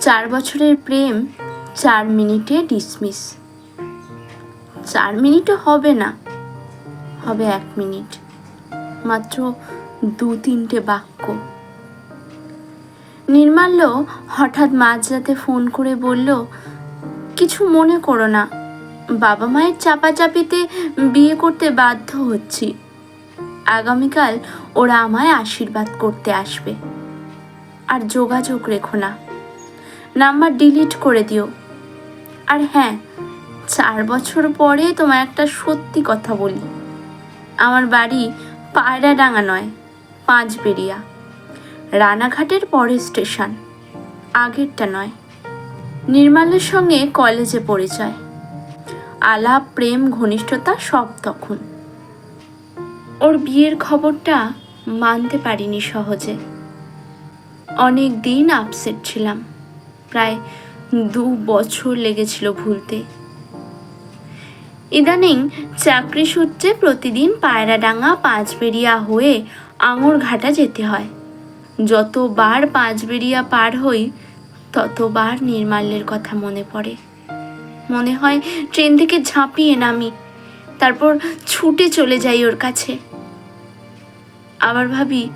চার বছরের প্রেম, চার মিনিটে ডিসমিস চার মিনিটও হবে না, হবে এক মিনিট। মাত্র দু তিনটে বাক্য। নির্মাল্য হঠাৎ মাঝরাতে ফোন করে বলল, কিছু মনে করো না, বাবা মায়ের চাপাচাপিতে বিয়ে করতে বাধ্য হচ্ছি। আগামীকাল ওরা আমায় আশীর্বাদ করতে আসবে। আর যোগাযোগ রেখো না। নাম্বার ডিলিট করে দিও। আর হ্যাঁ চার বছর পরে তোমার একটা সত্যি কথা বলি। আমার বাড়ি পায়রাডাঙ্গা নয়, পাঁচবেড়িয়া। রানাঘাটের পরের স্টেশন, আগেরটা নয়। নির্মালের সঙ্গে কলেজে পরিচয়। আলাপ, প্রেম, ঘনিষ্ঠতা সব তখন। ওর বিয়ের খবরটা মানতে পারিনি সহজে। অনেক দিন আপসেট ছিলাম। প্রায় দু বছর লেগেছিল ভুলতে। ইদানিং চাকরি সূত্রে প্রতিদিন পায়রাডাঙ্গা পাঁচবেরিয়া হয়ে আঙুরঘাটা যেতে হয়। যতবার পাঁচবেরিয়া পার হই, ততবার নির্মাল্যের কথা মনে পড়ে। মনে হয় ট্রেন থেকে ঝাঁপিয়ে নামি, তারপর ছুটে চলে যাই ওর কাছে। আবার ভাবি,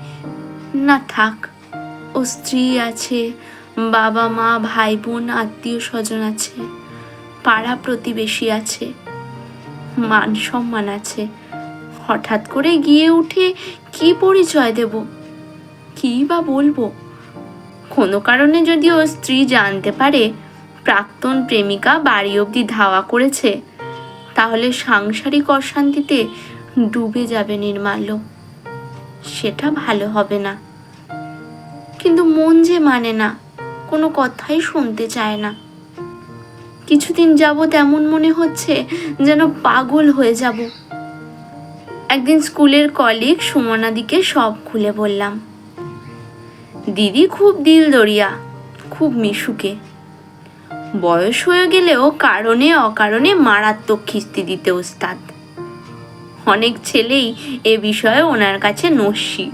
না থাক, ও স্ত্রী আছে বাবা, মা, ভাই বোন, আত্মীয় স্বজন আছে, পাড়া প্রতিবেশী আছে, মান সম্মান আছে। হঠাৎ করে গিয়ে উঠে কি পরিচয় দেব? কি বা বলব? কোনো কারণে যদি ও স্ত্রী জানতে পারে, প্রাক্তন প্রেমিকা বাড়ি অবধি ধাওয়া করেছে, তাহলে সাংসারিক অশান্তিতে ডুবে যাবে নির্মাল্য সেটা ভালো হবে না। কিন্তু মন যে মানে না। কোনো কথাই শুনতে চায় না। কিছুদিন যাবৎ এমন মনে হচ্ছে যেন পাগল হয়ে যাব। একদিন স্কুলের কলিগ সুমনাদিকে সব খুলে বললাম, দিদি খুব দিল দরিয়া, খুব মিশুকে। বয়স হয়ে গেলেও কারণে অকারণে মারাত্মক খিস্তি দিতে ওস্তাদ। অনেক ছেলেই এ বিষয়ে ওনার কাছে নস্যি।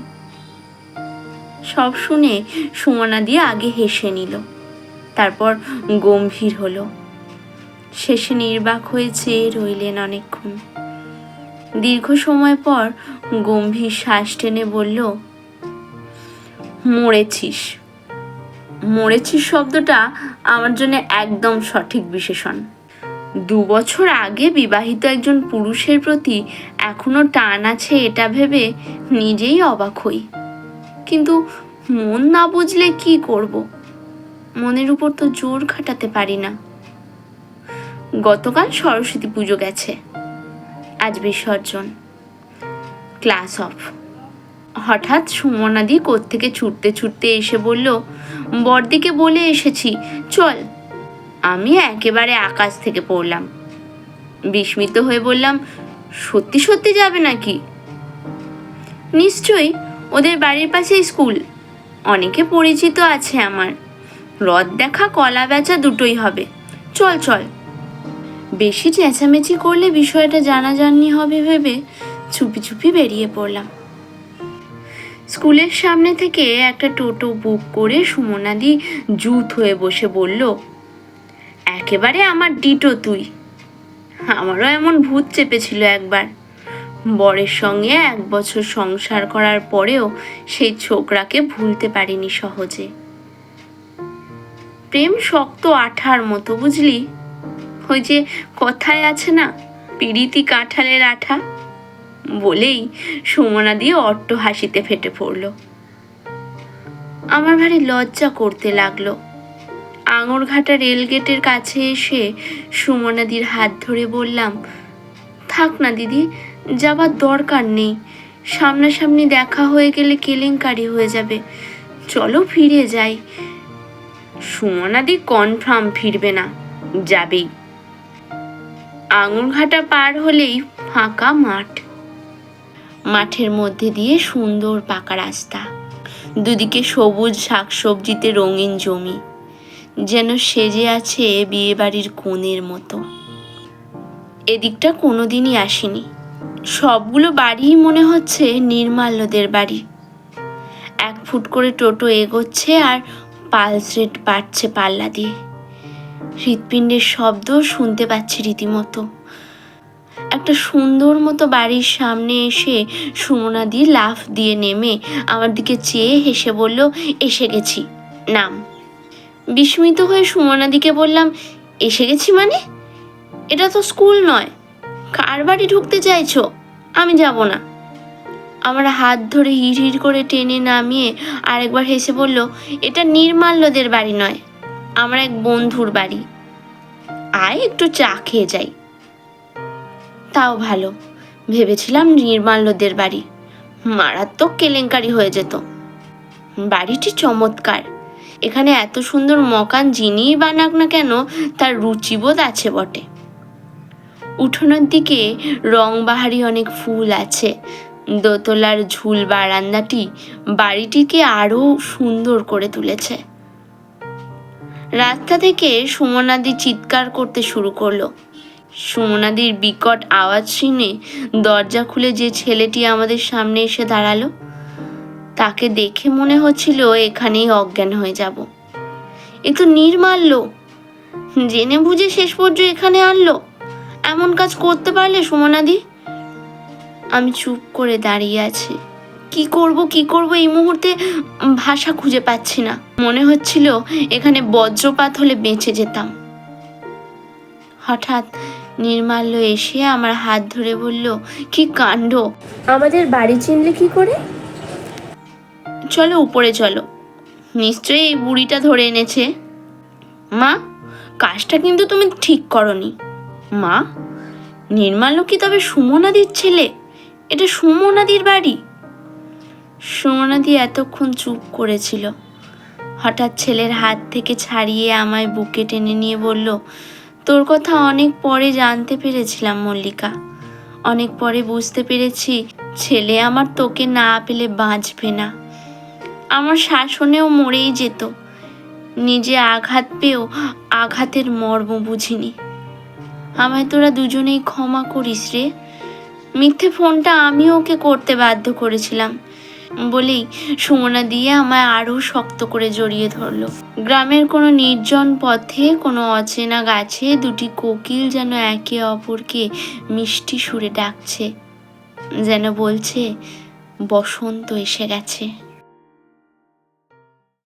সব শুনে সুমনা দিয়ে আগে হেসে নিল। তারপর গম্ভীর হলো। শেষে নির্বাক হয়ে চেয়ে রইলেন অনেকক্ষণ। দীর্ঘ সময় পর গম্ভীর শ্বাস টেনে বলল, মরেছিস। মরেছিস শব্দটা আমার জন্য একদম সঠিক বিশেষণ। দু বছর আগে বিবাহিত একজন পুরুষের প্রতি এখনও টান আছে এটা ভেবে নিজেই অবাক হই। কিন্তু মন না বুঝলে কি করব? মনের উপর তো জোর খাটাতে পারি না। গতকাল সরস্বতী পুজো গেছে। আজ বিসর্জন। Class off. হঠাৎ সুমনাদি কোত্থেকে ছুটতে ছুটতে এসে বলল, বড়দিকে বলে এসেছি, চল। আমি একেবারে আকাশ থেকে পড়লাম। বিস্মিত হয়ে বললাম, সত্যি সত্যি যাবে নাকি? নিশ্চয়ই। ওদের বাড়ির পাশে স্কুল। অনেকে পরিচিত আছে আমার। রথ দেখা, কলা বেচা দুটোই হবে। চল চল। বেশি চেঁচামেচি করলে বিষয়টা জানাজানি হবে ভেবে চুপি চুপি বেরিয়ে পড়লাম। স্কুলের সামনে থেকে একটা টোটো বুক করে সুমনাদি জুত হয়ে বসে বলল, একেবারে আমার ডিটো তুই। আমারও এমন ভূত চেপেছিল একবার। বরের সঙ্গে এক বছর সংসার করার পরেও সেই ছোকরাকে ভুলতে পারিনি সহজে। প্রেম শক্ত আঠার মতো, বুঝলি? ওই যে কথায় আছে না পিড়িতি কাঁঠালের আঠা? বলেই সুমনা দিয়ে অট্ট হাসিতে ফেটে পড়ল। আমার ভারী লজ্জা করতে লাগল। আঙুরঘাটা রেলগেটের কাছে এসে সুমনাদির হাত ধরে বললাম, থাক না দিদি যাবার দরকার নেই। সামনাসামনি দেখা হয়ে গেলে কেলেঙ্কারি হয়ে যাবে। চলো ফিরে যাই। সুমনাদি কনফার্ম ফিরবে না। যাবেই। আঙুরঘাটা পার হলেই ফাঁকা মাঠ। মাঠের মধ্যে দিয়ে সুন্দর পাকা রাস্তা। দুদিকে সবুজ শাকসবজিতে রঙিন জমি। যেন সেজে আছে বিয়েবাড়ির কোণের মতো। এদিকটা কোনোদিনই আসিনি। সবগুলো বাড়িই মনে হচ্ছে নির্মাল্যদের বাড়ি। এক ফুট করে টোটো এগোচ্ছে আর পালস রেট বাড়ছে পাল্লা দিয়ে। হৃৎপিণ্ডের শব্দ শুনতে পাচ্ছি রীতিমতো। একটা সুন্দর মতো বাড়ির সামনে এসে সুমনাদি লাফ দিয়ে নেমে আমার দিকে চেয়ে হেসে বলল, এসে গেছি, নাম। বিস্মিত হয়ে সুমনাদিকে বললাম, এসে গেছি মানে? এটা তো স্কুল নয়। কার বাড়ি ঢুকতে চাইছো? আমি যাব না। আমার হাত ধরে হিড় করে টেনে নামিয়ে আরেকবার হেসে বলল, এটা নির্মাল্যদের বাড়ি নয়, আমার এক বন্ধুর বাড়ি। আয়, একটু চা খেয়ে যাই। তাও ভালো, ভেবেছিলাম নির্মাল্যদের বাড়ি। মারাত্মক কেলেঙ্কারি হয়ে যেত। বাড়িটি চমৎকার। এখানে এত সুন্দর মকান যিনিই বানাক না কেন, তার রুচিবোধ আছে বটে। উঠোনের দিকে রংবাহারি অনেক ফুল আছে। দোতলার ঝুল বারান্দাটি বাড়িটিকে আরও সুন্দর করে তুলেছে। রাস্তা থেকে সুমনাদি চিৎকার করতে শুরু করল। সুমনাদির বিকট আওয়াজ শুনে দরজা খুলে যে ছেলেটি আমাদের সামনে এসে দাঁড়াল, তাকে দেখে মনে হচ্ছিল এখানেই অজ্ঞান হয়ে যাব। এ তো নির্মাল্য, জেনে বুঝে শেষ পর্যন্ত এখানে আনলো। এমন কাজ করতে পারলে সুমনাদি? আমি চুপ করে দাঁড়িয়ে আছি। কি করব কি করব এই মুহূর্তে ভাষা খুঁজে পাচ্ছি না। মনে হচ্ছিল এখানে বজ্রপাত হলে বেঁচে যেতাম। হঠাৎ নির্মাল্য এসে আমার হাত ধরে বলল কি কাণ্ড? আমাদের বাড়ি চিনলে কি করে? চলো উপরে চলো। নিশ্চয়ই এই বুড়িটা ধরে এনেছে। মা কাজটা কিন্তু তুমি ঠিক করনি। মা নির্মাল্য কি তবে সুমনাদির ছেলে? এটা সুমনাদির বাড়ি? সুমনাদি এতক্ষণ চুপ করেছিল। হঠাৎ ছেলের হাত থেকে ছাড়িয়ে আমায় বুকে টেনে নিয়ে বলল, তোর কথা অনেক পরে জানতে পেরেছিলাম, মল্লিকা। অনেক পরে বুঝতে পেরেছি, ছেলে আমার তোকে না পেলে বাঁচবে না। আমার শাসনেও মরেই যেত। নিজে আঘাত পেয়েও আঘাতের মর্ম বুঝিনি। আমায় তোরা দুজনেই ক্ষমা করিস রে। মিথ্যে ফোনটা আমি ওকে করতে বাধ্য করেছিলাম। বলেই সুমনা দিয়ে আমায় আরও শক্ত করে জড়িয়ে ধরলো। গ্রামের কোনো নির্জন পথে, কোনো অচেনা গাছে দুটি কোকিল যেন একে অপরকে মিষ্টি সুরে ডাকছে, যেন বলছে, বসন্ত এসে গেছে।